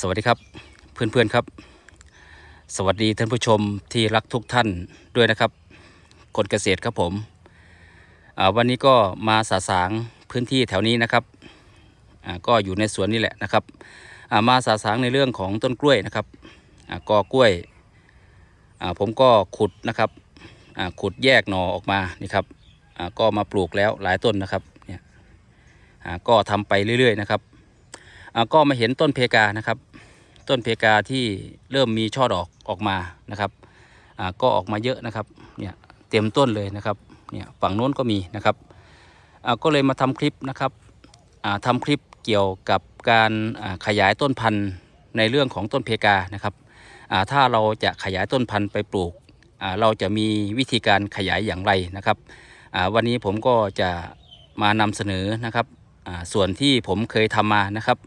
สวัสดีครับเพื่อนๆครับ สวัสดีท่านผู้ชมที่รักทุกท่านด้วยนะครับคนเกษตรครับผมวันนี้ก็มาสาสางพื้นที่แถวนี้นะครับก็อยู่ในสวนนี่แหละนะครับามาสาสางในเรื่องของต้นกล้วยนะครับอกอกล้วยผมก็ขุดนะครับขุดแยกหน่อออกมานี่ครับก็มาปลูกแล้วหลายต้นนะครับเนี่ยก็ทำไปเรื่อยๆนะครับ ก็มาเห็นต้นเพกานะครับ ต้นเพกาที่เริ่มมีช่อดอกออกมานะครับก็ออกมาเยอะนะครับเนี่ยเต็มต้นเลยนะครับเนี่ยฝั่งโน้นก็มีนะครับก็เลยมาทำคลิปนะครับอ่าทำคลิปเกี่ยวกับการขยายต้นพันธุ์ในเรื่องของต้นเพกานะครับถ้าเราจะขยายต้นพันธุ์ไปปลูกเราจะมีวิธีการขยายอย่างไรนะครับวันนี้ผมก็จะมานำเสนอนะครับส่วนที่ผมเคยทำมานะครับ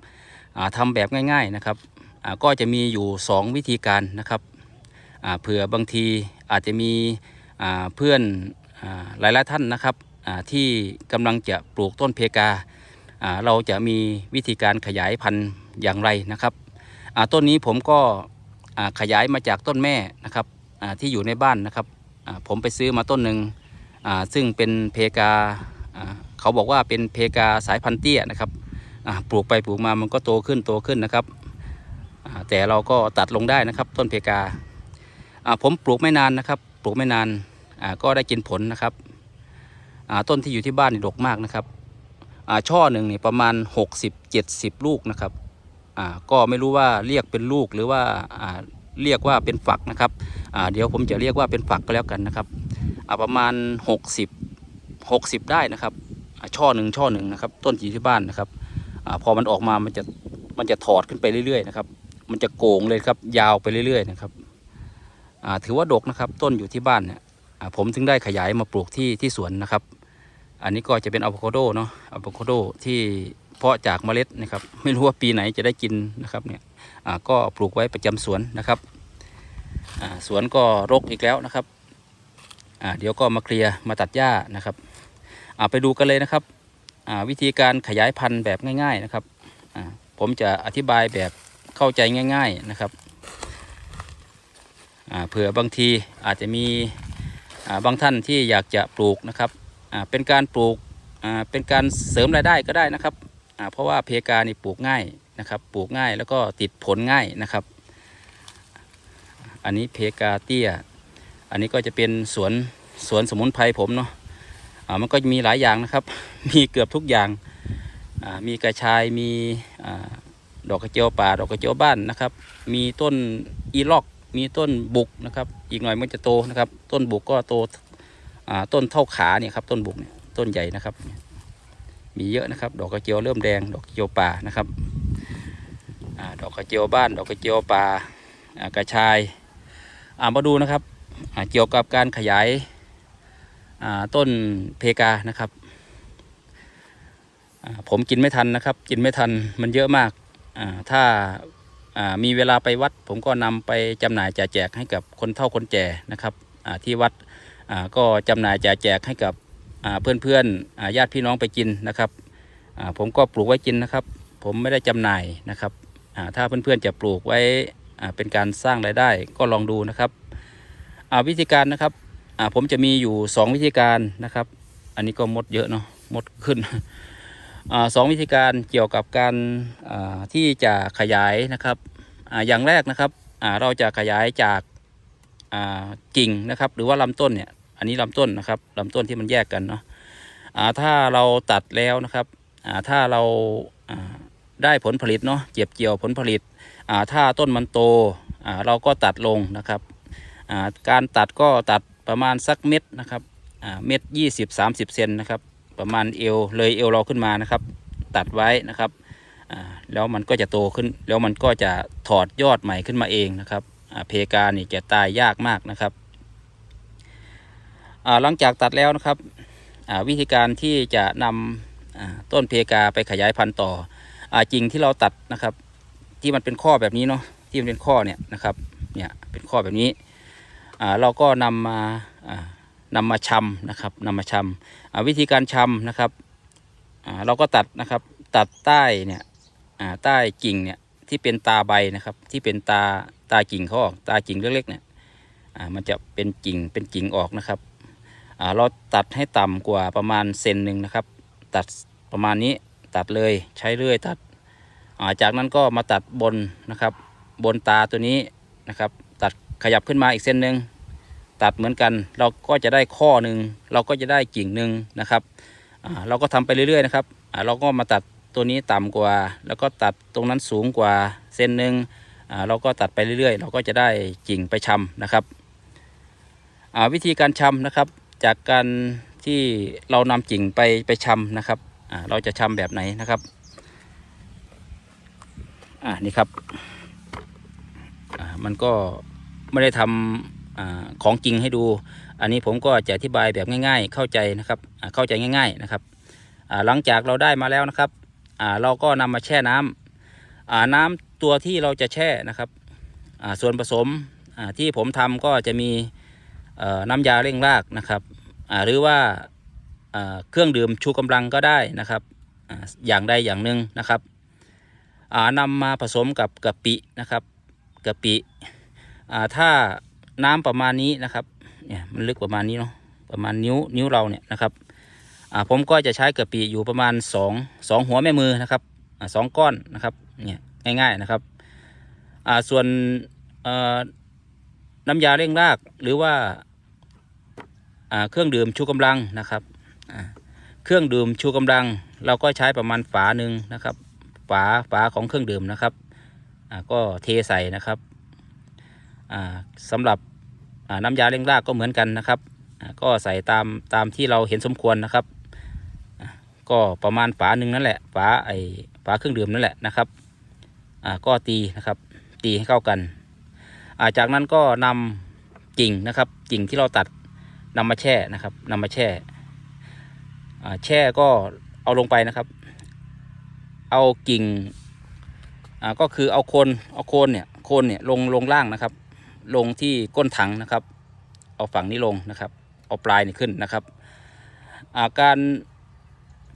อ่าทำแบบง่ายๆนะครับก็จะมีอยู่ 2 วิธีการนะครับเผื่อบางทีอาจจะมีเพื่อนอหลายๆท่านนะครับที่กำลังจะปลูกต้นเพกา เราจะมีวิธีการขยายพันธุ์อย่างไรนะครับต้นนี้ผมก็ขยายมาจากต้นแม่นะครับที่อยู่ในบ้านนะครับผมไปซื้อมาต้นหนึ่งซึ่งเป็นเพกาเขาบอกว่าเป็นเพกาสายพันธุ์เตี้ยนะครับ ปลูกไปปลูกมามันก็โตขึ้นโตขึ้นนะครับแต่เราก็ตัดลงได้นะครับ ต้นเพกาผมปลูกไม่นานนะครับ ปลูกไม่นานก็ได้กินผลนะครับต้นที่อยู่ที่บ้านนี่ดกมากนะครับช่อหนึ่งนี่ประมาณ 60-70 ลูกนะครับก็ไม่รู้ว่าเรียกเป็นลูกหรือว่าเรียกว่าเป็นฝักนะครับเดี๋ยวผมจะเรียกว่าเป็นฝักก็แล้วกันนะครับประมาณ 60 60 ได้นะครับช่อหนึ่งช่อหนึ่งนะครับ ต้นที่อยู่ที่บ้านนะครับ อพอมันออกมามันจะมันจะถอดขึ้นไปเรื่อยๆนะครับ มันจะโก่งเลยครับ ยาวไปเรื่อยๆนะครับถือว่าดกนะครับ ต้นอยู่ที่บ้านเนี่ยผมถึงได้ขยายมาปลูกที่ที่สวนนะครับ อันนี้ก็จะเป็นอะโวคาโดเนาะอะโวคาโดที่เพาะจากเมล็ดนะครับ ไม่รู้ว่าปีไหนจะได้กินนะครับเนี่ยก็ปลูกไว้ประจำสวนนะครับสวนก็รกอีกแล้วนะครับเดี๋ยวก็มาเคลียร์มาตัดหญ้านะครับไปดูกันเลยนะครับ วิธีการขยายพันธุ์แบบง่าย ๆนะครับผมจะอธิบายแบบเข้าใจง่าย ๆนะครับเผื่อบางทีอาจจะมีบางท่านที่อยากจะปลูกนะครับเป็นการปลูกเป็นการเสริมรายได้ก็ได้นะครับเพราะว่าเพกานี่ปลูกง่ายนะครับ ปลูกง่ายแล้วก็ติดผลง่ายนะครับ อันนี้เพกาเตี้ย อันนี้ก็จะเป็นสวนสวนสมุนไพรผมเนาะ มันก็มีหลายอย่างนะครับ มีเกือบทุกอย่างมีกระชายมีดอกกระเจียวป่าดอกกระเจียวบ้านนะครับ มีต้นอีล็อกมีต้นบุกนะครับ อีกหน่อยมันจะโตนะครับ ต้นบุกก็โตต้นเท่าขาเนี่ยครับต้นบุกเนี่ยต้นใหญ่นะครับ มีเยอะนะครับ ดอกกระเจียวเริ่มแดง ดอกกระเจียวป่านะครับดอกกระเจียวบ้าน ดอกกระเจียวป่ากระชายอ่ามาดูนะครับเกี่ยวกับการขยาย ต้นเพกานะครับ ผมกินไม่ทันนะครับ กินไม่ทันมันเยอะมากาถ้าามีเวลาไปวัด ผมก็นำไปจำหน่ายแจกแจกให้กับคนเฒ่าคนแก่นะครับที่วัดก็จำหน่ายแจกแจกให้กับเพื่อนๆอ่าญาติพี่น้องไปกินนะครับผมก็ปลูกไว้กินนะครับ ผมไม่ได้จำหน่ายนะครับอ่าถ้าเพื่อนๆจะปลูกไว้เป็นการสร้างรายได้ก็ลองดูนะครับวิธีการนะครับ อ่าผมจะมีอยู่2วิธีการนะครับ อันนี้ก็มดเยอะเนาะมดขึ้นอ่าสองวิธีการเกี่ยวกับการอ่าที่จะขยายนะครับอ่าอย่างแรกนะครับอ่าเราจะขยายจากอ่ากิ่งนะครับ หรือว่าลำต้นเนี่ย อันนี้ลำต้นนะครับลำต้นที่มันแยกกันเนาะอ่าถ้าเราตัดแล้วนะครับอ่าถ้าเราอ่าได้ผลผลิตเนาะเก็บเกี่ยวผลผลิตอ่าถ้าต้นมันโตอ่าเราก็ตัดลงนะครับอ่าการตัดก็ตัด ประมาณสักเม็ดนะครับเม็ดยี่สิบสามสิบเซนนะครับ ประมาณเอวเลยเอวเราขึ้นมานะครับ ตัดไว้นะครับแล้วมันก็จะโตขึ้น แล้วมันก็จะถอดยอดใหม่ขึ้นมาเองนะครับเพกานี่จะตายยากมากนะครับหลังจากตัดแล้วนะครับวิธีการที่จะนำอ่าต้นเพกาไปขยายพันธุ์ต่ออจริงที่เราตัดนะครับ ที่มันเป็นข้อแบบนี้เนาะที่มันเป็นข้อเนี่ยนะครับเนี่ยเป็นข้อแบบนี้ เราก็นำมาอ่านำมาชำนะครับนำมาชำอ่าวิธีการชำนะครับเราก็ตัดนะครับตัดใต้เนี่ยใต้กิ่งเนี่ยที่เป็นตาใบนะครับที่เป็นตาตากิ่งเขาออกตากิ่งเล็กๆเนี่ยมันจะเป็นกิ่งเป็นกิ่งออกนะครับเราตัดให้ต่ำกว่าประมาณเซนหนึ่งนะครับ ตัดประมาณนี้ตัดเลยใช้เลื่อยตัดจากนั้นก็มาตัดบนนะครับบนตาตัวนี้นะครับ ขยับขึ้นมาอีกเส้นหนึ่งตัดเหมือนกัน เราก็จะได้ข้อหนึ่งเราก็จะได้กิ่งหนึ่งนะครับเราก็ทำไปเรื่อยๆนะครับเราก็มาตัดตัวนี้ต่ำกว่า แล้วก็ตัดตรงนั้นสูงกว่าเส้นหนึ่งเราก็ตัดไปเรื่อยๆ เราก็จะได้กิ่งไปชำนะครับวิธีการชำนะครับ จากการที่เรานำกิ่งไปไปชำนะครับเราจะชำแบบไหนนะครับอ่านี่ครับมันก็ ไม่ได้ทำอของจริงให้ดู อันนี้ผมก็จะอธิบายแบบง่าย ๆ เข้าใจนะครับเข้าใจง่าย ๆนะครับหลังจากเราได้มาแล้วนะครับเราก็นำมาแช่น้ำอ่าน้ำตัวที่เราจะแช่นะครับส่วนผสมที่ผมทำก็จะมีน้ำยาเร่งรากนะครับหรือว่าเครื่องดื่มชูกำลังก็ได้นะครับอย่างใดอย่างหนึ่งนะครับอ่านำมาผสมกับกะปินะครับกะปิ อ่าถ้าน้ำประมาณนี้นะครับเนี่ยมันลึกประมาณนี้เนาะประมาณนิ้วนิ้วเราเนี่ยนะครับอ่าผมก็จะใช้กะปิอยู่ประมาณ2งสองหัวแม่มือนะครับอ่าสองก้อนนะครับเนี่ยง่ายๆนะครับอ่าส่วนอ่อน้ำยาเร่งรากหรือว่าเครื่องดื่มชูกำลังนะครับเครื่องดื่มชูกำลัง เราก็ใช้ประมาณฝาหนึ่งนะครับ ฝาฝาของเครื่องดื่มนะครับก็เทใส่นะครับ สำหรับน้ำยาเร่งรากก็เหมือนกันนะครับ ก็ใส่ตามตามที่เราเห็นสมควรนะครับ ก็ประมาณฝาหนึ่งนั่นแหละฝาไอฝาเครื่องดื่มนั่นแหละนะครับก็ตีนะครับตีให้เข้ากันาจากนั้นก็นำกิ่งนะครับกิ่งที่เราตัดนำมาแช่นะครับนำมาแช่แช่ก็เอาลงไปนะครับ เอากิ่งก็คือเอาโคนเอาโคนเนี่ยโคนเนี่ยลงลงล่างนะครับ ลงที่ก้นถังนะครับ เอาฝั่งนี้ลงนะครับ เอาปลายนี่ขึ้นนะครับาการ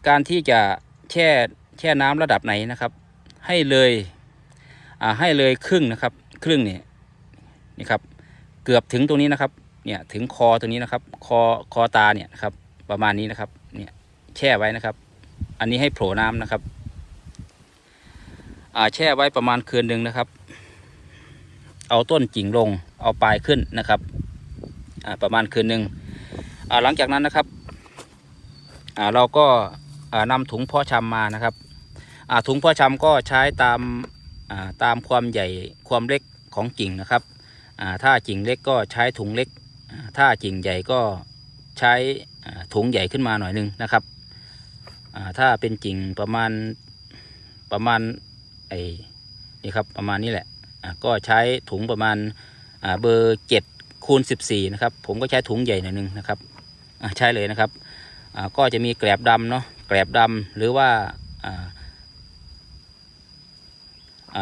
การที่จะแช่แช่น้ำระดับไหนนะครับ ให้เลยให้เลยครึ่งนะครับ ครึ่งนี่นี่ครับ เกือบถึงตรงนี้นะครับ เนี่ยถึงคอตรงนี้นะครับ คอคอตาเนี่ยนะครับ ประมาณนี้นะครับ เนี่ยแช่ไว้นะครับ อันนี้ให้โผล่น้ำนะครับแช่ไว้ประมาณคืนหนึ่งนะครับ เอาต้นกิ่งลงเอาปลายขึ้นนะครับประมาณคืนหนึ่งหลังจากนั้นนะครับเราก็อ่านำถุงพาะชำมานะครับถุงพาะชำก็ใช้ตามตามความใหญ่ความเล็กของกิ่งนะครับถ้ากิ่งเล็กก็ใช้ถุงเล็ก ถ้ากิ่งใหญ่ก็ใช้ถุงใหญ่ขึ้นมาหน่อยหนึงนะครับถ้าเป็นกิ่งประมาณประมาณไอ้นี่ครับประมาณนี้แหละ ก็ใช้ถุงประมาณเบอร์เจ็ดคูณสิบสี่นะครับ ผมก็ใช้ถุงใหญ่หน่อยหนึงนะครับใช่เลยนะครับก็จะมีแกลบดำเนาะแกลบดำหรือว่า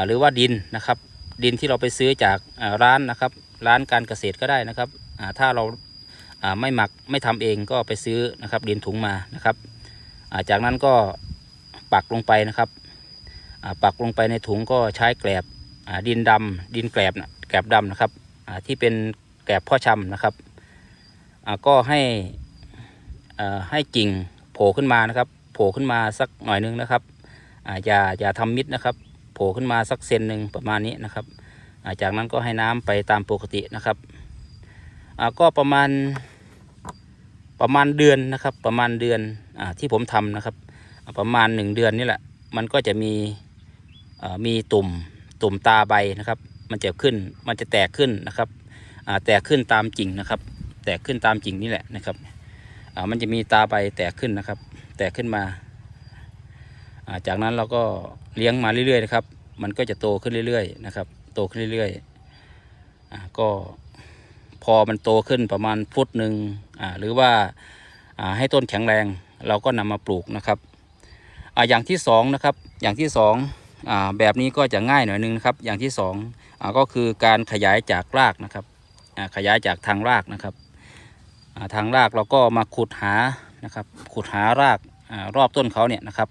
หรือว่าดินนะครับ ดินที่เราไปซื้อจากร้านนะครับ ร้านการเกษตรก็ได้นะครับถ้าเราไม่หมักไม่ทำเองก็ไปซื้อนะครับ ดินถุงมานะครับจากนั้นก็ปักลงไปนะครับปักลงไปในถุงก็ใช้แกลบ ดินดำดินแกลบนะแกลบดำนะครับที่เป็นแกลบพ่อชำนะครับก็ให้ให้กิ่งโผล่ขึ้นมานะครับ โผล่ขึ้นมาสักหน่อยนึงนะครับอย่าอย่าทำมิดนะครับโผล่ขึ้นมาสักเซนหนึ่งประมาณนี้นะครับจากนั้นก็ให้น้ำไปตามปกตินะครับก็ประมาณประมาณเดือนนะครับ ประมาณเดือนอที่ผมทำนะครับ ประมาณหนึ่งเดือนนี่แหละมันก็จะมีมีตุ่ม ตุ่มตาใบนะครับ มันจะขึ้นมันจะแตกขึ้นนะครับแตกขึ้นตามกิ่งนะครับ แตกขึ้นตามกิ่งนี่แหละนะครับมันจะมีตาใบแตกขึ้นนะครับ แตกขึ้นมา จากนั้นเราก็เลี้ยงมาเรื่อยๆนะครับ มันก็จะโตขึ้นเรื่อยๆนะครับ โตขึ้นเรื่อยๆก็พอมันโตขึ้นประมาณฟุตหนึ่งหรือว่าให้ต้นแข็งแรงเราก็นำมาปลูกนะครับออย่างที่สองนะครับอย่างที่สอง แบบนี้ก็จะง่ายหน่อยนึงนะครับอย่างที่สองอก็คือการขยายจากรากนะครับขยายจากทางรากนะครับทางรากเราก็มาขุดหานะครับขุดหารากอรอบต้นเขาเนี่ยนะครับ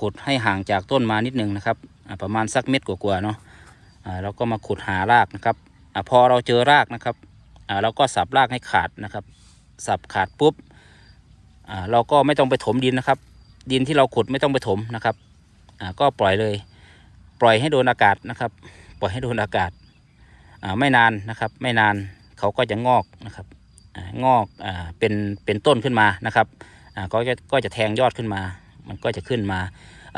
ขุดให้ห่างจากต้นมานิดนึงนะครับประมาณสักเม็ดกว่าๆเนาะเราก็มาขุดหารากนะครับอพอเราเจอรากนะครับเราก็สับรากให้ขาดนะครับ สับขาดปุ๊บเราก็ไม่ต้องไปถมดินนะครับ ดินที่เราขุดไม่ต้องไปถมนะครับก็ปล่อยเลย ปล่อยให้โดนอากาศนะครับ ปล่อยให้โดนอากาศไม่นานนะครับ ไม่นานเขาก็จะงอกนะครับงอกเป็นเป็นต้นขึ้นมานะครับก็จะก็จะแทงยอดขึ้นมา มันก็จะขึ้นมา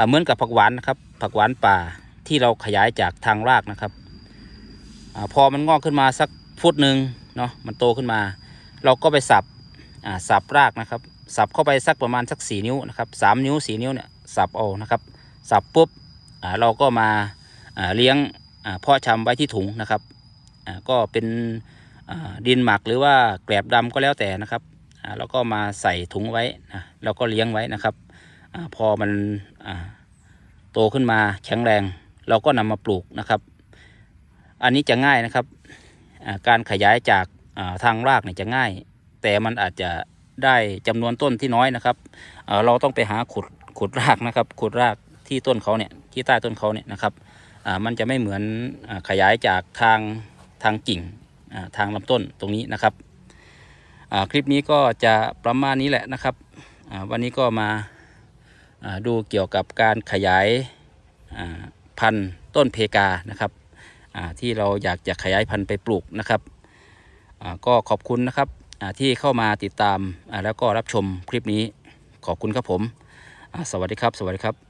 เหมือนกับผักหวานนะครับ ผักหวานป่าที่เราขยายจากทางรากนะครับอพอมันงอกขึ้นมาสักฟุตหนึ่งเนาะมันโตขึ้นมา เราก็ไปสับสับรากนะครับ สับเข้าไปสักประมาณสักสี่นิ้วนะครับสามนิ้วสี่นิ้วเนี่ยสับเอานะครับ สับปุ๊บ เราก็มาเลี้ยงเพาะชำไว้ที่ถุงนะครับก็เป็นดินหมักหรือว่าแกลบดำก็แล้วแต่นะครับเราก็มาใส่ถุงไว้นะแล้วก็เลี้ยงไว้นะครับอพอมันโตขึ้นมาแข็งแรง เราก็นำมาปลูกนะครับ อันนี้จะง่ายนะครับการขยายจากทางรากเนี่ยจะง่าย แต่มันอาจจะได้จำนวนต้นที่น้อยนะครับ เราต้องไปหาขุดขุดรากนะครับ ขุดราก ที่ต้นเขาเนี่ยที่ใต้ต้นเขาเนี่ยนะครับอ่ามันจะไม่เหมือนอขยายจากทางทางกิ่งอ่าทางลำต้นตรงนี้นะครับอ่าคลิปนี้ก็จะประมาณนี้แหละนะครับอ่าวันนี้ก็มาอ่าดูเกี่ยวกับการขยายอ่าพันธุ์ต้นเพกานะครับอ่าที่เราอยากจะขยายพันธุ์ไปปลูกนะครับอ่าก็ขอบคุณนะครับอ่าที่เข้ามาติดตามอ่าแล้วก็รับชมคลิปนี้ขอบคุณครับผมอ่าสวัสดีครับ สวัสดีครับ